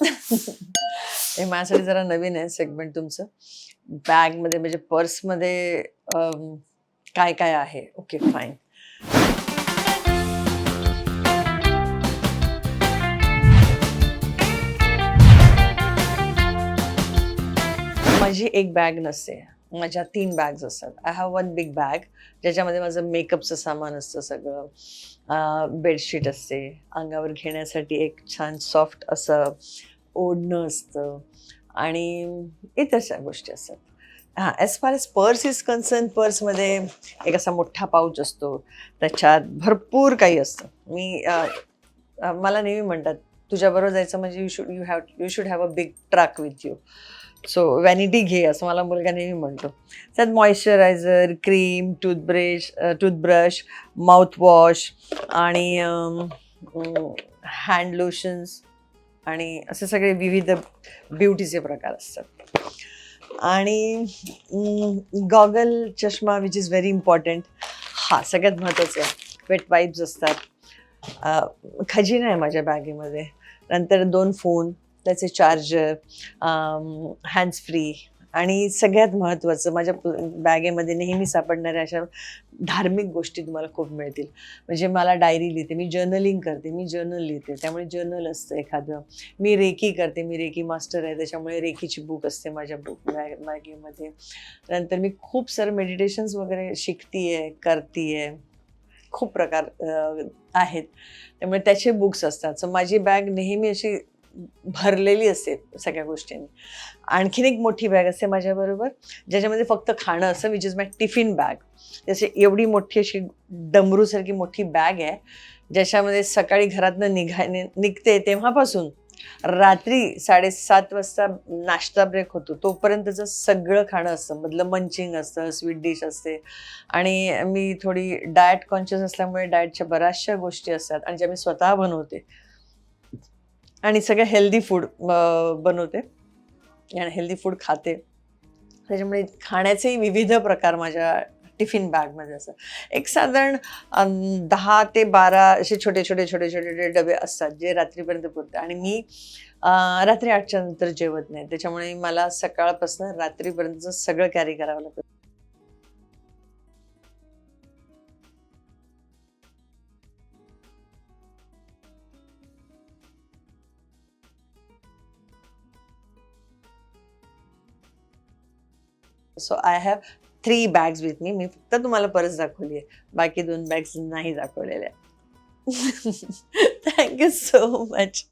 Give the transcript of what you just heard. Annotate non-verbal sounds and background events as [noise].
[laughs] हे माझ्यासाठी जरा नवीन आहे सेगमेंट तुमचं. बॅगमध्ये म्हणजे पर्समध्ये काय काय आहे? ओके फाईन माझी एक बॅग नसते. माझ्या तीन बॅग्स असतात. I have one big bag ज्याच्यामध्ये माझं मेकअपचं सामान असतं सगळं. बेडशीट असते. अंगावर घेण्यासाठी एक छान सॉफ्ट असं ओढणं असतं. आणि इतरशा गोष्टी असतात. हां as far as purse is concern पर्समध्ये एक असा मोठा पाऊच असतो. त्याच्यात भरपूर काही असतं. मी मला नेहमी म्हणतात तुझ्याबरोबर जायचं म्हणजे you should you have you should have a big track with you so vanity घे असं मला मुलगा नेहमी म्हणतो. त्यात moisturiser cream toothbrush toothbrush mouthwash आणि हँड लोशन्स आणि असे सगळे विविध ब्युटीचे प्रकार असतात. आणि गॉगल चष्मा विच इज व्हेरी इम्पॉर्टंट हा सगळ्यात महत्त्वाचं आहे. वेट वाईप्स असतात. खजिना आहे माझ्या बॅगेमध्ये. नंतर दोन फोन त्याचे चार्जर हँड्स फ्री आणि सगळ्यात महत्त्वाचं माझ्या बॅगेमध्ये नेहमी सापडणाऱ्या अशा धार्मिक गोष्टी तुम्हाला खूप मिळतील. म्हणजे मला डायरी लिहिते मी जर्नलिंग करते मी जर्नल लिहिते त्यामुळे जर्नल असतं एखादं. मी रेकी करते मी रेकी मास्टर आहे त्याच्यामुळे रेकीची बुक असते माझ्या बुक बॅगेमध्ये. नंतर मी खूप सारं मेडिटेशन्स वगैरे शिकती आहे करती आहे खूप प्रकार आहेत. त्यामुळे त्याचे बुक्स असतात. सो माझी बॅग नेहमी अशी भरलेली असते सगळ्या गोष्टींनी. आणखीन एक मोठी बॅग असते माझ्याबरोबर ज्याच्यामध्ये फक्त खाणं असं which is my tiffin bag जसे एवढी मोठी अशी डमरूसारखी मोठी बॅग आहे ज्याच्यामध्ये सकाळी घरातनं निघाय निघते तेव्हापासून रात्री साडेसात वाजता नाश्ता ब्रेक होतो तोपर्यंतचं सगळं खाणं असतं. मधलं मंचिंग असतं स्वीट डिश असते. आणि मी थोडी डाएट कॉन्शियस असल्यामुळे डाएटच्या बऱ्याचशा गोष्टी असतात आणि ज्या मी स्वतः बनवते. आणि सगळं हेल्दी फूड बनवते. आणि हेल्दी फूड खाते. त्याच्यामुळे खाण्याचेही विविध प्रकार माझ्या टिफिन बॅगमध्ये असतात. एक साधारण दहा ते बारा असे छोटे छोटे छोटे छोटे छोटे डबे असतात जे रात्रीपर्यंत पुरते आणि मी रात्री आठच्या नंतर जेवत नाही. त्याच्यामुळे मला सकाळपासून रात्रीपर्यंतचं सगळं कॅरी करावं लागतं. So I have three bags with me मी फक्त तुम्हाला परत दाखवली आहे. बाकी दोन बॅग्स नाही दाखवलेल्या. Thank you so much